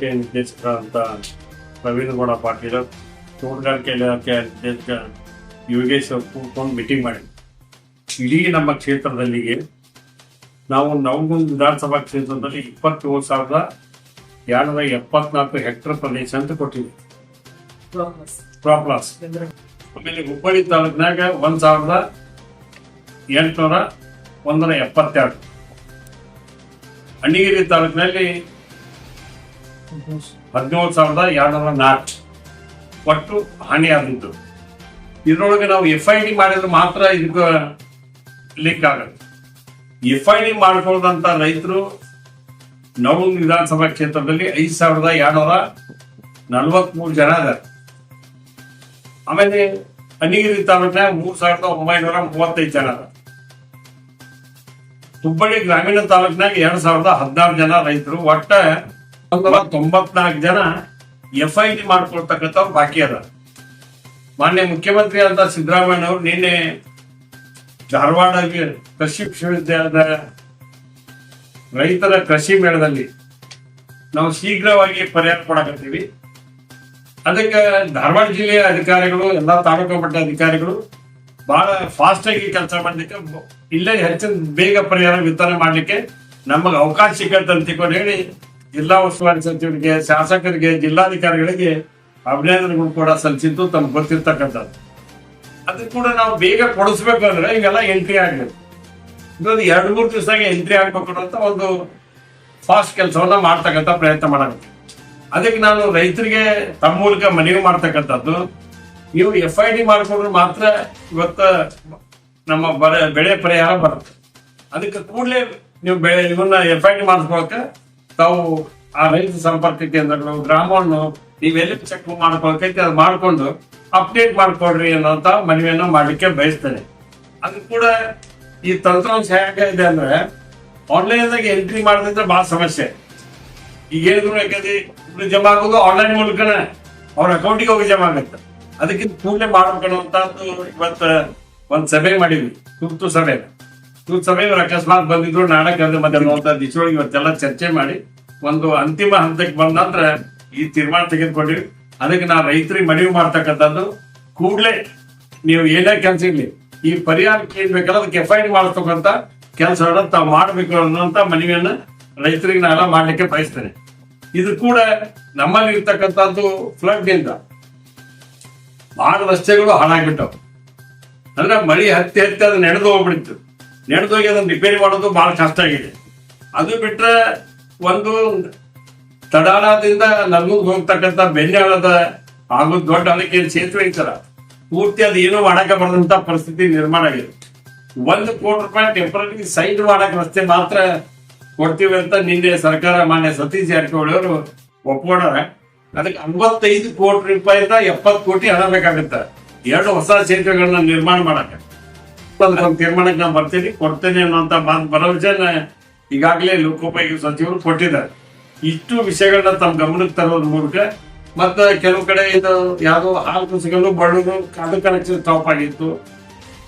ಇಲಾಖೆ ನಿರ್ದೇಶಕ ಅಂತ ಗೌಡ ಪಾಟೀಲ್, ತೋಟಗಾರಿಕೆ ಇಲಾಖೆ ನಿರ್ದೇಶಕ ಯೋಗೇಶ್ ಕೂತ್ಕೊಂಡು ಮೀಟಿಂಗ್ ಮಾಡಿ ಇಡೀ ನಮ್ಮ ಕ್ಷೇತ್ರದಲ್ಲಿ ನಾವು ನವಗುಂದ ವಿಧಾನಸಭಾ ಕ್ಷೇತ್ರದಲ್ಲಿ ಇಪ್ಪತ್ತೇಳು ಸಾವಿರದ ಎರಡುನೂರ ಎಪ್ಪತ್ನಾಲ್ಕು ಹೆಕ್ಟರ್ ಪ್ರದೇಶ ಅಂತ ಕೊಟ್ಟಿದೆ. ಪ್ರಾಪ್ಲಾಸ್ ಆಮೇಲೆ ಹುಬ್ಬಳ್ಳಿ ತಾಲೂಕಿನಾಗ ಒಂದ್ ಸಾವಿರದ ಎಂಟುನೂರ ಒಂದರ ಎಪ್ಪತ್ತೆರಡು. ಅಣ್ಣಿಗಿರಿ ತಾಲೂಕಿನಲ್ಲಿ ಹದಿನೇಳು ಸಾವಿರದ ಎರಡುನೂರ ನಾಲ್ಕು. ಒಟ್ಟು ಹಾನಿಯಾದದ್ದು ಇದರೊಳಗೆ ನಾವು ಎಫ್ ಐ ಡಿ ಮಾಡಿದ್ರೆ ಮಾತ್ರ ಇದಕ್ಕೆ ಲಿಂಕ್ ಆಗುತ್ತೆ. ಎಫ್ ಐ ಡಿ ಮಾಡ್ಕೊಳ್ಳೋದಂತ ರೈತರು ನವ ವಿಧಾನಸಭಾ ಕ್ಷೇತ್ರದಲ್ಲಿ ಐದು ಸಾವಿರದ ಎರಡುನೂರ ನಲವತ್ಮೂರು ಜನ ಇದ್ದಾರೆ. ಆಮೇಲೆ ಅನಿಗಿರಿ ತಾಲೂಕಿನ ಮೂರು ಸಾವಿರದ ಒಂಬೈನೂರ ಮೂವತ್ತೈದು ಜನ ಅದ ಹುಬ್ಬಳ್ಳಿ ಗ್ರಾಮೀಣ ತಾಲೂಕಿನಾಗ ಎರಡು ಸಾವಿರದ ಹದಿನಾರು ಜನ ರೈತರು. ಒಟ್ಟ ತೊಂಬತ್ನಾಲ್ಕು ಜನ ಎಫ್ ಐ ಡಿ ಮಾಡ್ಕೊಳ್ತಕ್ಕಂಥವ್ರು ಬಾಕಿ ಅದ. ಮಾನ್ಯ ಮುಖ್ಯಮಂತ್ರಿ ಅಂತ ಸಿದ್ದರಾಮಯ್ಯ ಅವರು ನಿನ್ನೆ ಧಾರವಾಡ ಕೃಷಿ ವಿಶ್ವವಿದ್ಯಾಲಯದ ರೈತರ ಕೃಷಿ ಮೇಳದಲ್ಲಿ ನಾವು ಶೀಘ್ರವಾಗಿ ಪರಿಹಾರ ಕೊಡಕತ್ತೀವಿ. ಅದಕ್ಕೆ ಧಾರವಾಡ ಜಿಲ್ಲೆಯ ಅಧಿಕಾರಿಗಳು, ಎಲ್ಲಾ ತಾಲೂಕು ಮಟ್ಟ ಅಧಿಕಾರಿಗಳು ಬಹಳ ಫಾಸ್ಟ್ ಆಗಿ ಕೆಲಸ ಮಾಡಲಿಕ್ಕೆ ಇಲ್ಲೇ ಹೆಚ್ಚಿನ ಬೇಗ ಪರಿಹಾರ ವಿತರಣೆ ಮಾಡಲಿಕ್ಕೆ ನಮಗೆ ಅವಕಾಶ ಸಿಕ್ಕಂತ ಹೇಳಿ ಜಿಲ್ಲಾ ಉಸ್ತುವಾರಿ ಸಚಿವರಿಗೆ, ಶಾಸಕರಿಗೆ, ಜಿಲ್ಲಾಧಿಕಾರಿಗಳಿಗೆ ಅಭಿನಂದನೆಗಳು ಕೂಡ ಸಲ್ಲಿಸಿದ್ದು ತಮ್ಗೆ ಗೊತ್ತಿರ್ತಕ್ಕಂಥದ್ದು. ಅದಕ್ಕೆ ಕೂಡ ನಾವು ಬೇಗ ಕೊಡಿಸ್ಬೇಕು ಅಂದ್ರೆ ಇವೆಲ್ಲ ಎಂಟ್ರಿ ಆಗ್ಬೇಕು. ಇದೊಂದು ಎರಡು ಮೂರು ದಿವಸದಾಗ ಎಂಟ್ರಿ ಆಗ್ಬೇಕು ಅಂತ ಒಂದು ಫಾಸ್ಟ್ ಕೆಲಸವನ್ನ ಮಾಡ್ತಕ್ಕಂಥ ಪ್ರಯತ್ನ ಮಾಡಬೇಕು. ಅದಕ್ಕೆ ನಾನು ರೈತರಿಗೆ ತಮ್ಮ ಮೂಲಕ ಮನವಿ ಮಾಡ್ತಕ್ಕಂಥದ್ದು, ನೀವು ಎಫ್ ಐ ಡಿ ಮಾಡಿಕೊಂಡ್ರೆ ಮಾತ್ರ ಇವತ್ತ ನಮ್ಮ ಬರ ಬೆಳೆ ಪರಿಹಾರ ಬರುತ್ತೆ. ಅದಕ್ಕೆ ಕೂಡಲೇ ನೀವು ಬೆಳೆ ಇವನ್ನ ಎಫ್ ಐ ಡಿ ಮಾಡಿಸ್ಕೊಳಕ್ಕೆ ತಾವು ಆ ರೈತ ಸಂಪರ್ಕ ಕೇಂದ್ರಗಳು, ಗ್ರಾಮವನ್ನು ನೀವೆಲ್ಲಿ ಚೆಕ್ ಮಾಡ್ಕೊಳಕೈತಿ ಅದು ಮಾಡ್ಕೊಂಡು ಅಪ್ಡೇಟ್ ಮಾಡ್ಕೊಡ್ರಿ ಅನ್ನೋಂತ ಮನವಿಯನ್ನು ಮಾಡ್ಲಿಕ್ಕೆ ಬಯಸ್ತೇನೆ. ಅದು ಕೂಡ ಈ ತಂತ್ರಾಂಶ ಇದೆ ಅಂದ್ರೆ ಆನ್ಲೈನ್ ದಾಗ ಎಂಟ್ರಿ ಮಾಡಿದ್ರೆ ಬಹಳ ಸಮಸ್ಯೆ. ಈಗ ಏನಿದ್ರು ಯಾಕಂದ್ರೆ ಜಮಾ ಆಗೋದು ಆನ್ಲೈನ್ ಮೂಲಕನೇ ಅವ್ರ ಅಕೌಂಟಿಗೆ ಹೋಗಿ ಜಮಾ ಆಗುತ್ತೆ. ಅದಕ್ಕಿಂತ ಕೂಡಲೇ ಮಾಡ್ಬೇಕು ಅಂತ ಇವತ್ತು ಒಂದ್ ಸಭೆ ಮಾಡಿದ್ವಿ, ತುರ್ತು ಸಭೆ. ತುರ್ತು ಸಭೆ ಅಕಸ್ಮಾತ್ ಬಂದಿದ್ರು ನಾಳೆ ಕರೆದು ಮತ್ತೆ ಇವತ್ತೆಲ್ಲ ಚರ್ಚೆ ಮಾಡಿ ಒಂದು ಅಂತಿಮ ಹಂತಕ್ಕೆ ಬಂದ ನಂತರ ಈ ತೀರ್ಮಾನ ತೆಗೆದುಕೊಂಡಿವಿ ಅದಕ್ಕೆ ನಾ ರೈತರಿಗೆ ಮನವಿ ಮಾಡ್ತಕ್ಕಂಥದ್ದು, ಕೂಡಲೇ ನೀವು ಏನೇ ಕೆಲಸ ಇರ್ಲಿ, ಈ ಪರಿಹಾರ ಬೇಕಲ್ಲ ಅದಕ್ಕೆ ಎಫ್ ಐ ಡಿ ಕೆಲಸ ತಾವು ಮಾಡಬೇಕು ಅನ್ನೋಂತ ಮನವಿಯನ್ನ ರೈತರಿಗೆ ನಾವೆಲ್ಲ ಮಾಡ್ಲಿಕ್ಕೆ ಬಯಸ್ತೇನೆ. ಇದು ಕೂಡ ನಮ್ಮಲ್ಲಿ ಇರ್ತಕ್ಕಂಥದ್ದು ಫ್ಲಡ್ ಇಂದ. ಬಹಳ ರಸ್ತೆಗಳು ಹಾಳಾಗ್ಬಿಟ್ಟವು. ಅಂದ್ರೆ ಮಳಿ ಹತ್ತಿ ಹತ್ತಿ ಅದು ನೆನೆದು ಹೋಗ್ಬಿಡ್ತು. ನೆನೆದು ಹೋಗಿ ಅದನ್ನ ರಿಪೇರಿ ಮಾಡೋದು ಬಹಳ ಕಷ್ಟ ಆಗಿದೆ. ಅದು ಬಿಟ್ರೆ ಒಂದು ತಡಾಳದಿಂದ ನಲ್ಗುಂದ್ ಹೋಗ್ತಕ್ಕಂಥ ಬೆನ್ನೆಳದ ಹಾಗೂ ದೊಡ್ಡ ಅದಕ್ಕೆ ಸೇತುವೆ ಐತಲ್ಲ ಪೂರ್ತಿ ಅದು ಏನೂ ಮಾಡಕ್ಕೆ ಬರದಂತ ಪರಿಸ್ಥಿತಿ ನಿರ್ಮಾಣ ಆಗಿದೆ. ಒಂದು ಕೋಟಿ ರೂಪಾಯಿ ಟೆಂಪರರಿ ಸೈಡ್ ಮಾಡಕ್ ರಸ್ತೆ ಮಾತ್ರ ಕೊಡ್ತೀವಿ ಅಂತ ನಿನ್ನೆ ಸರ್ಕಾರ ಮಾನ್ಯ ಸತೀಶ್ ಜಾರಕಿಹೊಳಿ ಅವರು ಒಪ್ಕೊಂಡಾರ. ಅದಕ್ಕೆ ಅರವತ್ತೈದು ಕೋಟಿ ರೂಪಾಯಿಂದ ಎಪ್ಪತ್ತು ಕೋಟಿ ಹಣ ಬೇಕಾಗುತ್ತೆ. ಎರಡು ಹೊಸ ಸೇತುವೆಗಳನ್ನ ನಿರ್ಮಾಣ ಮಾಡಕ್ಕೆ. ಒಂದು ತೀರ್ಮಾನಕ್ಕೆ ನಾನು ಬರ್ತೀನಿ ಕೊಡ್ತೇನೆ ಅನ್ನೋಂತ ಮಾತು ಭರವಸೆನ ಈಗಾಗಲೇ ಲೋಕೋಪಯೋಗಿ ಸಚಿವರು ಕೊಟ್ಟಿದ್ದಾರೆ. ಇಷ್ಟು ವಿಷಯಗಳನ್ನ ತಮ್ಮ ಗಮನಕ್ಕೆ ತರೋದ್ರ ಮೂಲಕ ಮತ್ತೆ ಕೆಲವು ಕಡೆ ಇದು ಯಾವುದೋ ಹಾಲು ಕುಸಿಗಳು ಬಡವರು ಅದು ಕನೆಕ್ಷನ್ ಸ್ಟಾಪ್ ಆಗಿತ್ತು.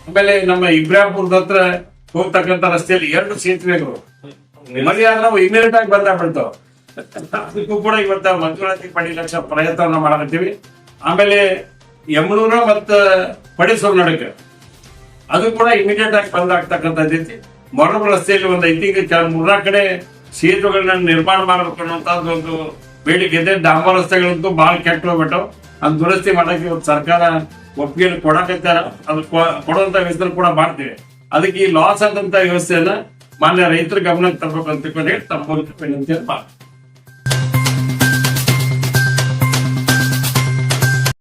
ಆಮೇಲೆ ನಮ್ಮ ಇಬ್ರಾಹಿಂಪುರದ ಹತ್ರ ಹೋಗ್ತಕ್ಕಂಥ ರಸ್ತೆಯಲ್ಲಿ ಎರಡು ಸೇತುವೆಗಳು. ಮಳೆ ಆದ್ರೆ ನಾವು ಇಮಿಡಿಯೇಟ್ ಆಗಿ ಬಂದಾಗ್ಬಿಡ್ತಾವ ಅದಕ್ಕೂ ಕೂಡ ಇವತ್ತ ಮಂಜೂರಾತಿ ಪಡಿಲಕ್ಷ ಪ್ರಯತ್ನ ಮಾಡಕತ್ತೀವಿ. ಆಮೇಲೆ ಯಮನೂರ ಮತ್ತ ಪಡಿಸೋರ್ ನಡಕ ಅದು ಕೂಡ ಇಮಿಡಿಯೇಟ್ ಆಗಿ ಬಂದಾಗ್ತಕ್ಕಂಥದ್ದೈತಿ ಮೊರಬ ರಸ್ತೆಯಲ್ಲಿ ಒಂದು ಐತಿ ಕೆಲ ಮೂರ್ನಾಲ್ಕು ಕಡೆ ಸೇತುವೆಗಳನ್ನ ನಿರ್ಮಾಣ ಮಾಡಬೇಕು ಅನ್ನೋಂಥದ್ದು ಒಂದು ಬೇಡಿಕೆ ಇದೆ. ಡಾಂಬರ್ ರಸ್ತೆಗಳಂತೂ ಬಹಳ ಕೆಟ್ಟ ಹೋಗ್ಬಿಟ್ಟು ಅದ್ ದುರಸ್ತಿ ಮಾಡಕ್ಕೆ ಇವತ್ತು ಸರ್ಕಾರ ಒಪ್ಪಿಗೆ ಕೊಡಕತ್ತಾರ ಅದು ಕೊ- ಕೊಡುವಂತ ವ್ಯವಸ್ಥೆ ಕೂಡ ಮಾಡ್ತೀವಿ. ಅದಕ್ಕೆ ಈ ಲಾಸ್ ಆದಂತ ವ್ಯವಸ್ಥೆಯನ್ನ ಮಾನ್ಯ ರೈತರ ಗಮನಕ್ಕೆ ತರಬೇಕು ಅಂತ ಹೇಳಿ ತಮ್ಮ ಅಂತ ಮಾಡ್ತೀನಿ